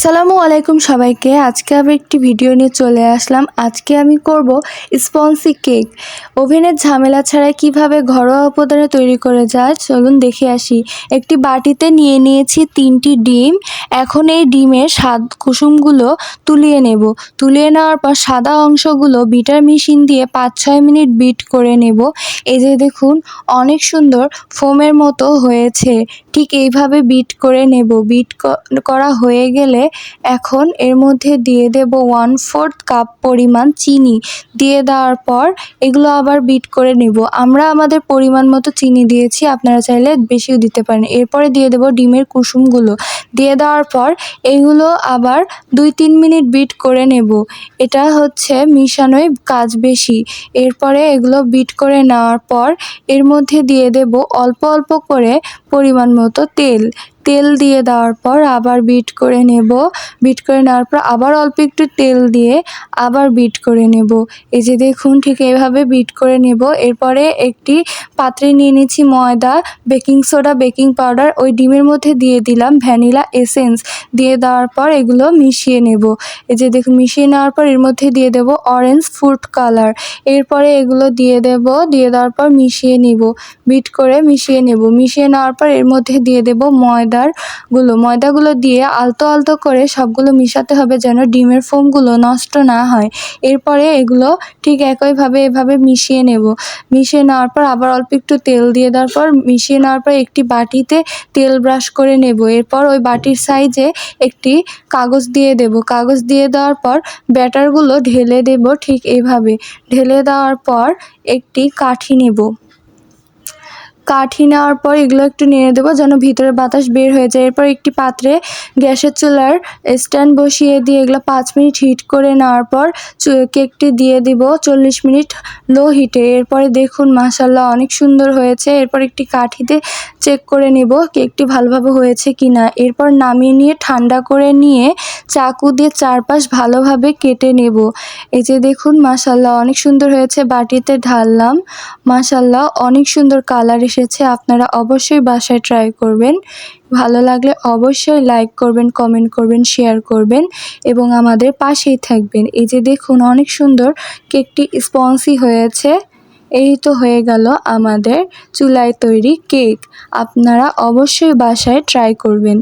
আসসালামু আলাইকুম সবাইকে। আজকে আমি একটি ভিডিও নিয়ে চলে আসলাম। আজকে আমি করব স্পঞ্জি কেক। ওভেনের ঝামেলা ছাড়া কীভাবে ঘরোয়া উপাদানে তৈরি করে যায়, চলুন দেখে আসি। একটি বাটিতে নিয়ে নিয়েছি তিনটি ডিম। এখন এই ডিমের স্বাদ কুসুমগুলো তুলিয়ে নেব। তুলিয়ে নেওয়ার পর সাদা অংশগুলো বিটার মেশিন দিয়ে পাঁচ ছয় মিনিট বিট করে নেব। এই যে দেখুন, অনেক সুন্দর ফোমের মতো হয়েছে। ঠিক এইভাবে বিট করে নেব। বিট করা হয়ে গেলে এখন এর মধ্যে দিয়ে দেব ওয়ান ফোর্থ কাপ পরিমাণ চিনি। দিয়ে দেওয়ার পর এগুলো আবার বিট করে নেব। আমরা আমাদের পরিমাণ মতো চিনি দিয়েছি, আপনারা চাইলে বেশিও দিতে পারেন। এরপরে দিয়ে দেব ডিমের কুসুমগুলো। দিয়ে দেওয়ার পর এগুলো আবার দুই তিন মিনিট বিট করে নেব। এটা হচ্ছে মিশানোয় কাজ বেশি। এরপরে এগুলো বিট করে নেওয়ার পর এর মধ্যে দিয়ে দেব অল্প অল্প করে পরিমাণ মতো তেল। তেল দিয়ে দেওয়ার পর আবার বিট করে নেব। বিট করে নেওয়ার পর আবার অল্প একটু তেল দিয়ে আবার বিট করে নেব। এই যে দেখুন, ঠিক এভাবে বিট করে নেব। এরপরে একটি পাত্রে নিয়ে নিচ্ছি ময়দা, বেকিং সোডা, বেকিং পাউডার। ওই ডিমের মধ্যে দিয়ে দিলাম ভ্যানিলা এসেন্স। দিয়ে দেওয়ার পর এগুলো মিশিয়ে নেব। এই যে দেখুন, মিশিয়ে নেওয়ার পর এর মধ্যে দিয়ে দেব অরেঞ্জ ফুড কালার। এরপরে এগুলো দিয়ে দেব, দিয়ে দেওয়ার পর মিশিয়ে নেব। বিট করে মিশিয়ে নেব। মিশিয়ে নেওয়ার পর এর মধ্যে দিয়ে দেব ময়দারগুলো ময়দাগুলো দিয়ে আলতো আলতো করে সবগুলো মিশাতে হবে যেন ডিমের ফোমগুলো নষ্ট না হয়। এরপরে এগুলো ঠিক একইভাবে এভাবে মিশিয়ে নেব। মিশিয়ে নেওয়ার পর আবার অল্প একটু তেল দিয়ে দেওয়ার পর মিশিয়ে নেওয়ার পর একটি বাটিতে তেল ব্রাশ করে নেব। এরপর ওই বাটির সাইজে একটি কাগজ দিয়ে দেব। কাগজ দিয়ে দেওয়ার পর ব্যাটারগুলো ঢেলে দেব ঠিক এভাবে। ঢেলে দেওয়ার পর একটি কাঠি নেব। কাঠি নেওয়ার পর এগুলো একটু নেড়ে দেবো যেন ভিতরে বাতাস বের হয়ে যায়। এরপর একটি পাত্রে গ্যাসের চুলার স্ট্যান্ড বসিয়ে দিয়ে এগুলো পাঁচ মিনিট হিট করে নেওয়ার পর কেকটি দিয়ে দিব চল্লিশ মিনিট লো হিটে। এরপরে দেখুন মাসাল্লাহ অনেক সুন্দর হয়েছে। এরপর একটি কাঠিতে চেক করে নেব কেকটি ভালোভাবে হয়েছে কি না এরপর নামিয়ে নিয়ে ঠান্ডা করে নিয়ে চাকু দিয়ে চারপাশ ভালোভাবে কেটে নেব। এই যে দেখুন মাসাল্লাহ অনেক সুন্দর হয়েছে বাটিতে ঢাললাম। মাসাল্লাহ অনেক সুন্দর কালার এসেছে, আপনারা অবশ্যই বাসায় ট্রাই করবেন। ভালো লাগলে অবশ্যই লাইক করবেন কমেন্ট করবেন শেয়ার করবেন এবং আমাদের পাশেই থাকবেন। এই যে দেখুন, অনেক সুন্দর কেকটি স্পঞ্জি হয়েছে। এই তো হয়ে গেল আমাদের চুলায় তৈরি কেক। আপনারা অবশ্যই বাসায় ট্রাই করবেন।